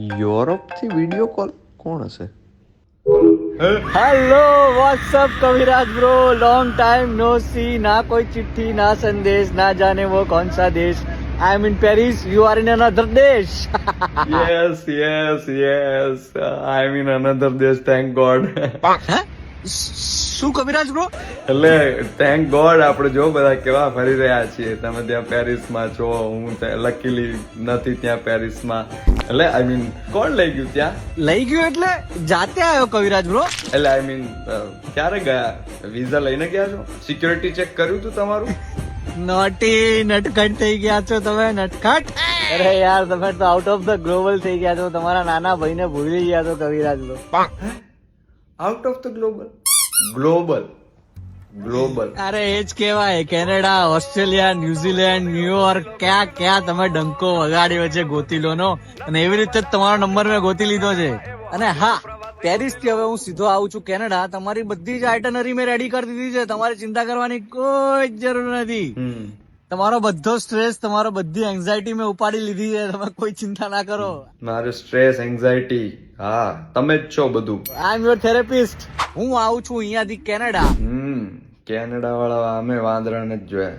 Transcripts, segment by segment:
યુરોપથી video call કોણ હશે? Hello WhatsApp Kaviraj bro long time no see ના કોઈ ચિઠ્ઠી ના સંદેશ ના જાને વો કોણ સા દેશ. I am in Paris you are in another દેશ. Yes yes yes I am in another દેશ થેન્ક ગોડ શું કવિરાજ બ્રો એટલે થેન્ક ગોડ આપણે જો બધા કેવા ફરી રહ્યા છીએ. તમે ત્યાં પેરિસમાં છો હું લકીલી નથી ત્યાં પેરિસમાં. એટલે આઈ મીન કોણ લઈ ગયું ત્યાં? લઈ ગયું એટલે જાતે આવ્યો કવિરાજ બ્રો એટલે આઈ મીન ક્યારે ગયા? વિઝા લઈને ગયા છો? સિક્યોરિટી ચેક કર્યું તું તમારું? નોટી નટખટ થઈ ગયા છો તમે નટખટ? અરે યાર તમે તો આઉટ ઓફ ધ ગ્લોબલ થઈ ગયા છો. તમારા નાના ભાઈને ભૂલી ગયા છો Kaviraj bro out of the global global global અરે એ જ કહેવાય. કેનેડા ઓસ્ટ્રેલિયા ન્યુઝીલેન્ડ ન્યુયોર્ક ક્યાં ક્યાં તમે ડંકો વગાડ્યો છે ગોતી લો નો અને એવી રીતે જ તમારો નંબર મેં ગોતી લીધો છે. અને હા પેરિસથી હવે હું સીધો આવું છું કેનેડા. તમારી બધી જ આઇટનરી મેં રેડી કરી દીધી છે. તમારે ચિંતા કરવાની કોઈ જ જરૂર નથી. તમારો બધો સ્ટ્રેસ તમારો બધી એન્ઝાયટી મેં ઉપાડી લીધી છે. તમે કોઈ ચિંતા ના કરો. મારું સ્ટ્રેસ એન્ઝાયટી હા તમે જ છો બધું. આઈ એમ યોર થેરેપિસ્ટ હું આવું છું અહીંયાથી કેનેડા. હમ કેનેડા વાળા અમે વાંદરાને જ જોયા.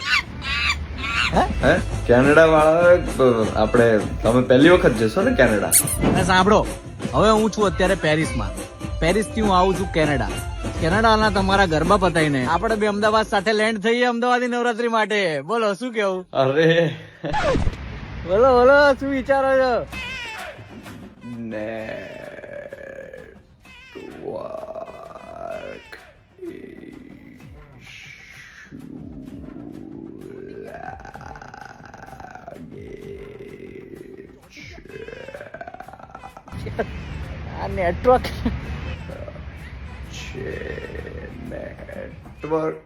હે? કેનેડા વાળા આપણે તમે પહેલી વખત જશો ને કેનેડા? સાંભળો. હવે હું છું અત્યારે પેરિસમાં. પેરિસથી હું આવું છું કેનેડા. કેનેડાના તમારા ગરબા પતાઈને આપણે બે અમદાવાદ સાથે લેન્ડ થઈએ અમદાવાદી નવરાત્રી માટે. બોલો શું કેવું? અરે. બોલો બોલો શું વિચારો છો? નેટવર્ક આ નેટવર્ક છે નેટવર્ક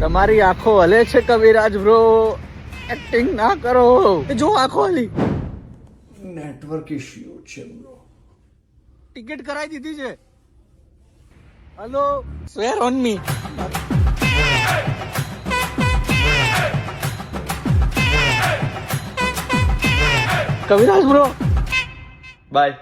તમારી આંખો હલે છે કવિરાજ બ્રો એક્ટિંગ ના કરો. જો આંખો હલી. નેટવર્ક ઇશ્યુ છે બ્રો ટિકિટ કરાવી દીધી છે. Hello swear on me Kaviraj bro bye